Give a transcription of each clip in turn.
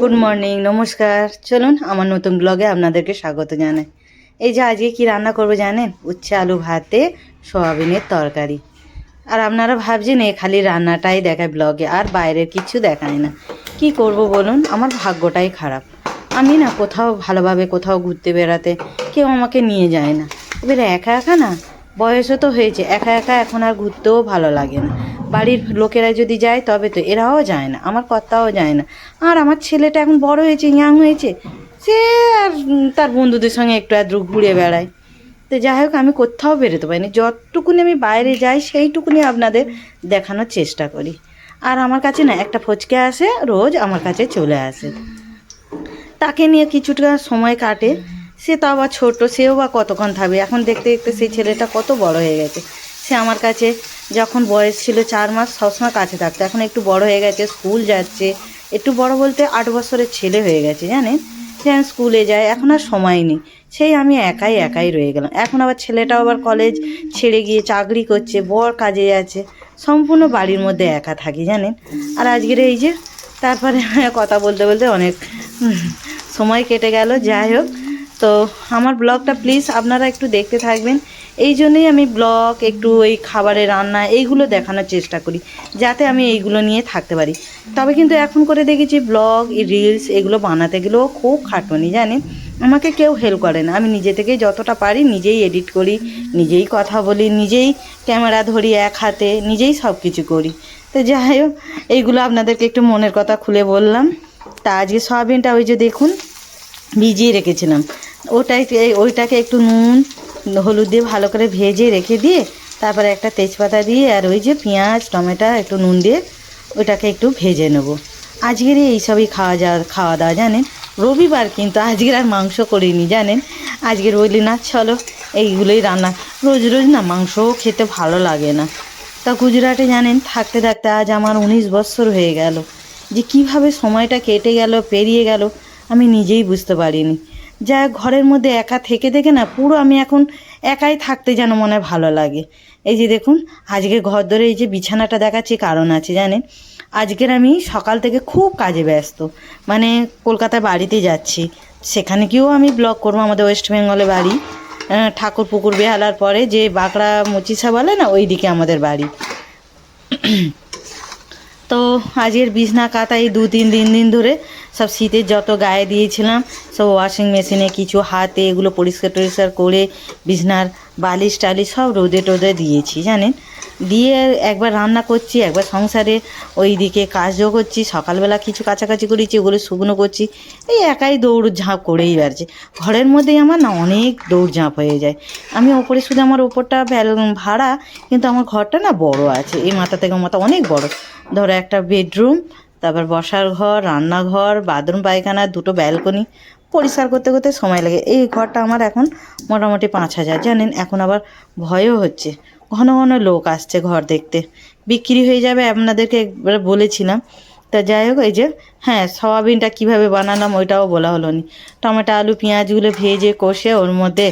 Good morning নমস্কার। চলুন আমার নতুন ব্লগে আপনাদেরকে স্বাগত জানাই। এই যে আজকে কি রান্না করব জানেন? উচ্ছে, আলু ভাতে, সোয়াবিনের তরকারি। আর আপনারা ভাবছেন, এ খালি রান্নাটাই দেখায় ব্লগে আর বাইরের কিছু দেখায় না। কি করব বলুন? আমার ভাগ্যটাই খারাপ। আমি না কোথাও ভালোভাবে কোথাও ঘুরতে বেড়াতে কেউ আমাকে নিয়ে যায় না। এবারে একা একা না বয়সও তো হয়েছে, একা একা এখন আর ঘুরতেও ভালো লাগে না। বাড়ির লোকেরা যদি যায়, তবে তো এরাও যায় না, আমার কর্তাও যায় না। আর আমার ছেলেটা এখন বড় হয়েছে ইয়াং হয়েছে, সে আর তার বন্ধুদের সঙ্গে একটু আধটু ঘুরে বেড়ায়। তো যাই হোক, আমি কোথাও বেরোতে পারিনি, যতটুকুনি আমি বাইরে যাই, সেইটুকুনি আপনাদের দেখানোর চেষ্টা করি। আর আমার কাছে না, একটা ফচকে আসে, রোজ আমার কাছে চলে আসে। তাকে নিয়ে কিছুটা সময় কাটে সে তো আবার ছোট, সেও বা কতক্ষণ থাকবে? এখন দেখতে দেখতে সেই ছেলেটা কত বড় হয়ে গেছে। সে আমার কাছে যখন বয়স ছিল চার মাস, সবসময় কাছে থাকতো। এখন একটু বড় হয়ে গেছে, স্কুল যাচ্ছে। একটু বড় বলতে আট বছরের ছেলে হয়ে গেছে, জানেন? সে স্কুলে যায়, এখন আর সময় নেই। সেই আমি একাই একাই রয়ে গেলাম। এখন আবার ছেলেটাও আবার কলেজ ছেড়ে গিয়ে চাকরি করছে, বর কাজে যাচ্ছে। সম্পূর্ণ বাড়ির মধ্যে একা থাকি, জানেন? আর আজকের এই যে, তারপরে কথা বলতে বলতে অনেক সময় কেটে গেল। যাই হোক তো আমার ব্লগটা প্লিজ আপনারা একটু দেখতে থাকবেন। এই জন্যই আমি ব্লগ, একটু ওই খাবারের রান্না, এইগুলো দেখানোর চেষ্টা করি, যাতে আমি এইগুলো নিয়ে থাকতে পারি। তবে কিন্তু এখন করে দেখেছি ব্লগ রিলস এগুলো বানাতে গেলেও খুব খাটনি, জানেন? আমাকে কেউ হেল্প করে না। আমি নিজে থেকে যতটা পারি নিজেই এডিট করি, নিজেই কথা বলি, নিজেই ক্যামেরা ধরি এক হাতে, নিজেই সব কিছু করি। তো যাই হোক, এইগুলো আপনাদেরকে একটু মনের কথা খুলে বললাম। তা আজকে সয়াবিনটা ওই যে দেখুন ভিজিয়ে রেখেছিলাম। ওটাই ওইটাকে একটু নুন, হলুদ দিয়ে ভালো করে ভেজে রেখে দিয়ে, তারপরে একটা তেজপাতা দিয়ে আর ওই যে পেঁয়াজ, টমেটো একটু নুন দিয়ে ওইটাকে একটু ভেজে নেব। আজকের এইসবই খাওয়া যাওয়া খাওয়া দাওয়া, জানেন? রবিবার কিন্তু আজকের আর মাংস করিনি, জানেন? আজকের বললি, না, চলো, এইগুলোই রান্না। রোজ রোজ না মাংসও খেতে ভালো লাগে না। তা গুজরাটে, জানেন, থাকতে থাকতে আজ আমার উনিশ বছর হয়ে গেল। যে কীভাবে সময়টা কেটে গেল, পেরিয়ে গেল আমি নিজেই বুঝতে পারিনি। যা ঘরের মধ্যে একা থেকে থেকে না, পুরো আমি এখন একাই থাকতে যেন মনে ভালো লাগে। এই যে দেখুন, আজকে ঘর ধরে এই যে বিছানাটা দেখাচ্ছি, কারণ আছে জানেন? আজকের আমি সকাল থেকে খুব কাজে ব্যস্ত। মানে কলকাতায় বাড়িতে যাচ্ছি। সেখানে গিয়েও আমি ব্লগ করব, আমাদের ওয়েস্ট বেঙ্গলে বাড়ি। ঠাকুর পুকুর বেহালার পরে যে বাঁকড়া মুচিসা বলে না ওই দিকে আমাদের বাড়ি। তো আজকের বিছনা কাতা এই দু তিন দিন দিন ধরে সব শীতের যত গায়ে দিয়েছিলাম, সব ওয়াশিং মেশিনে কিছু হাতে এগুলো পরিষ্কার টরিষ্কার করে, বিছনার বালিশ টালিশ সব রোদে টোদে দিয়েছি, জানেন? দিয়ে একবার রান্না করছি, একবার সংসারে ওই দিকে কাজও করছি, সকালবেলা কিছু কাছাকাছি করেছি, ওগুলো শুকনো করছি, এই একাই দৌড় ঝাঁপ করেই বেড়াচ্ছে। ঘরের মধ্যেই আমার না অনেক দৌড় ঝাঁপ হয়ে যায়। আমি ওপরে শুধু আমার ওপরটা ভাড়া, কিন্তু আমার ঘরটা না বড় আছে, এই মাথা থেকে মাথা অনেক বড়। ধরো একটা বেডরুম তারপর বসার ঘর, রান্নাঘর, বাথরুম, পায়খানা, দুটো ব্যালকনি, পরিষ্কার করতে করতে সময় লাগে। এই ঘরটা আমার এখন মোটামুটি পাঁচ হাজার, জানেন? এখন আবার ভয়ও হচ্ছে। ঘন ঘন লোক আসছে ঘর দেখতে। বিক্রি হয়ে যাবে, আপনাদেরকে একবার বলেছিলাম। তা যাই হোক, এই যে হ্যাঁ সয়াবিনটা কীভাবে বানালাম ওইটাও বলা হলো নি। টমেটো, আলু, পেঁয়াজগুলো ভেজে কষে ওর মধ্যে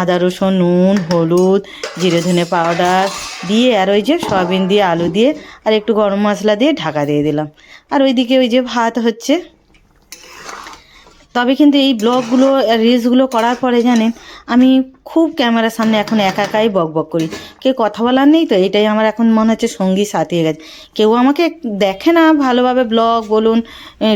আদা, রসুন, নুন, হলুদ, জিরে ধনে পাউডার দিয়ে আর ওই যে সয়াবিন দিয়ে, আলু দিয়ে আর একটু গরম মশলা দিয়ে ঢাকা দিয়ে দিলাম। আর ওইদিকে ওই যে ভাত হচ্ছে। তবে কিন্তু এই ব্লগগুলো রিলসগুলো করার পরে জানেন, আমি খুব ক্যামেরার সামনে এখন একা একাই বক বক করি। কেউ কথা বলার নেই তো, এটাই আমার এখন মনে হচ্ছে সঙ্গী সাথী হয়ে গেছে। কেউ আমাকে দেখে না, ভালোভাবে ব্লগ বলুন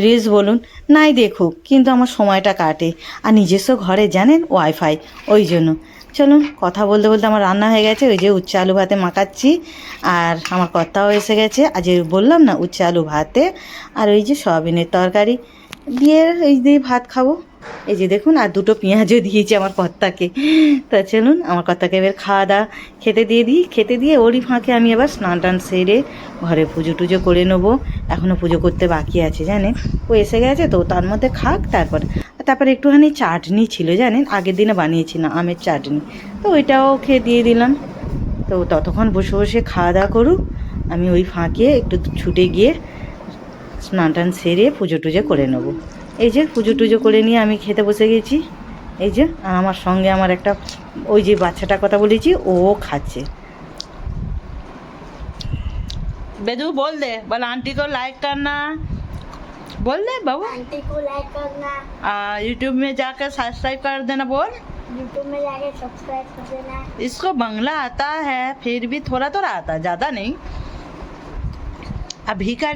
রিলস বলুন, নাই দেখুক, কিন্তু আমার সময়টা কাটে। আর নিজস্ব ঘরে জানেন ওয়াইফাই ওই জন্য। চলুন, কথা বলতে বলতে আমার রান্না হয়ে গেছে, ওই যে উচ্চ আলু ভাতে মাখাচ্ছি, আর আমার কর্তাও এসে গেছে। আজ বললাম না উচ্চ আলু ভাতে, আর ওই যে সয়াবিনের তরকারি। দিয়ে এই দিয়ে ভাত খাব। এই যে দেখুন, আর দুটো পেঁয়াজও দিয়েছি আমার কর্তাকে। তা চলুন, আমার কর্তাকে এবার খাওয়া দাওয়া খেতে দিয়ে দিই। খেতে দিয়ে ওরই ফাঁকে আমি আবার স্নান টান সেরে ঘরে পুজো টুজো করে নেব। এখনও পুজো করতে বাকি আছে, জানেন? ও এসে গেছে, তো তার মধ্যে খাক, তারপরে তারপরে একটুখানি চাটনি ছিল, জানেন? আগের দিনে বানিয়েছিলাম আমের চাটনি। তো ওইটাও খেয়ে দিয়ে দিলাম। তো ততক্ষণ বসে বসে খাওয়া দাওয়া করুক। আমি ওই ফাঁকে একটু ছুটে গিয়ে স্নান টান সেরে পুজো টুজো করে নেবো এই যে পুজো টুজো করে নিয়ে আমি খেতে বসে গেছি এই যে আর আমার সঙ্গে আমার একটা ওই যে বাচ্চাটার কথা বলেছি ও খাচ্ছে बेदू बोल दे बोल आंटी को लाइक करना बोल दे बाबू आंटी को लाइक करना यूट्यूब में जाकर सब्सक्राइब कर देना बोल यूट्यूब में जाके सब्सक्राइब कर देना इसको बंगला आता है फिर भी थोड़ा थोड़ा आता है ज़्यादा नहीं अभी का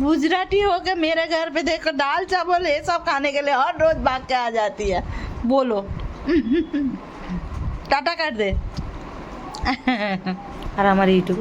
गुजराती होके मेरे घर पे देखो दाल चावल ये सब खाने के लिए हर रोज भाग के आ जाती है बोलो टाटा कर दे और हमारी यूट्यूब